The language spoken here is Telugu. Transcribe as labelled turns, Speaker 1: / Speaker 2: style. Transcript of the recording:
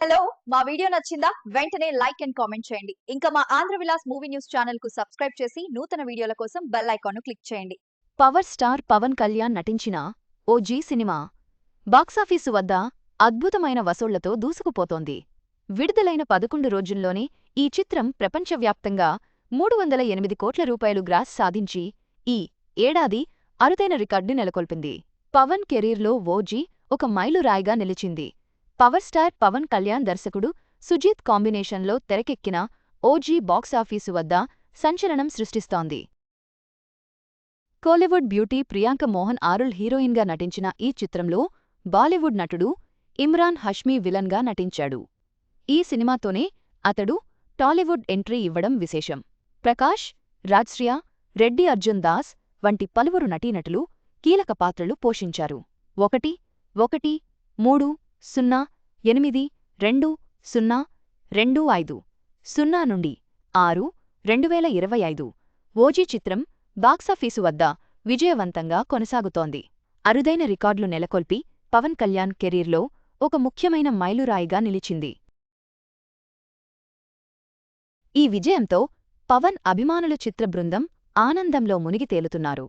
Speaker 1: హలో మా వీడియో నచ్చిందా? వెంటనే లైక్ అండ్ కామెంట్ చేయండి. ఇంకా మా ఆంధ్ర విలాస్ మూవీ న్యూస్ ఛానల్కు సబ్స్క్రైబ్ చేసి నూతన వీడియోల కోసం బెల్ ఐకాన్ క్లిక్ చేయండి.
Speaker 2: పవర్ స్టార్ పవన్ కళ్యాణ్ నటించిన ఓ జీ సినిమా బాక్సాఫీసు వద్ద అద్భుతమైన వసూళ్ళతో దూసుకుపోతోంది. విడుదలైన పదకొండు రోజుల్లోనే ఈ చిత్రం ప్రపంచవ్యాప్తంగా మూడు వందల ఎనిమిది కోట్ల రూపాయలు గ్రాస్ సాధించి ఈ ఏడాది అరుదైన రికార్డు నెలకొల్పింది. పవన్ కెరీర్లో ఓజీ ఒక మైలురాయిగా నిలిచింది. పవర్ స్టార్ పవన్ కళ్యాణ్ దర్శకుడు సుజీత్ కాంబినేషన్లో తెరకెక్కిన ఓజీ బాక్సాఫీసు వద్ద సంచలనం సృష్టిస్తోంది. కోలీవుడ్ బ్యూటీ ప్రియాంక మోహన్ ఆరుల్ హీరోయిన్గా నటించిన ఈ చిత్రంలో బాలీవుడ్ నటుడు ఇమ్రాన్ హష్మీ విలన్గా నటించాడు. ఈ సినిమాతోనే అతడు టాలీవుడ్ ఎంట్రీ ఇవ్వడం విశేషం. ప్రకాష్ రాజ్శ్రియా రెడ్డి అర్జున్ దాస్ వంటి పలువురు నటీనటులు కీలక పాత్రలు పోషించారు. ఒకటి ఒకటి మూడు సున్నా ఎనిమిది రెండు సున్నా రెండు ఐదు. సున్నా నుండి ఆరు రెండువేల ఇరవై ఐదు. ఓజీ చిత్రం బాక్సాఫీసు వద్ద విజయవంతంగా కొనసాగుతోంది. అరుదైన రికార్డులు నెలకొల్పి పవన్ కళ్యాణ్ కెరీర్లో ఒక ముఖ్యమైన మైలురాయిగా నిలిచింది. ఈ విజయంతో పవన్ అభిమానుల చిత్ర బృందం ఆనందంలో మునిగి తేలుతున్నారు.